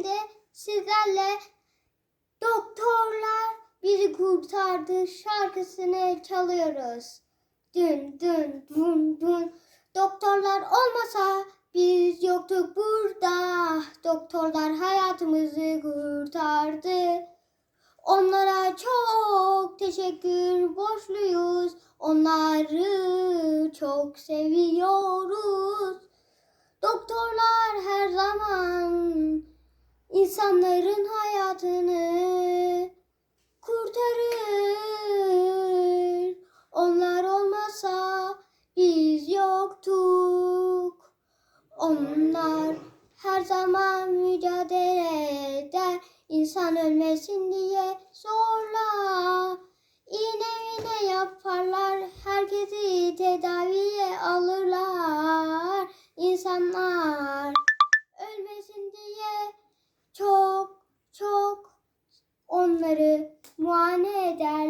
Şimdi sizlerle Doktorlar Bizi Kurtardı şarkısını çalıyoruz. Dün dün dün dün Doktorlar olmasa biz yoktuk burada. Doktorlar hayatımızı kurtardı. Onlara çok teşekkür borçluyuz. Onları çok seviyoruz. İnsanların hayatını kurtarır. Onlar olmasa biz yoktuk. Onlar her zaman mücadele eder. İnsan ölmesin diye zorla. İğne iğne yaparlar. Herkesi tedaviye alırlar. İnsanlar onları muayene ederler.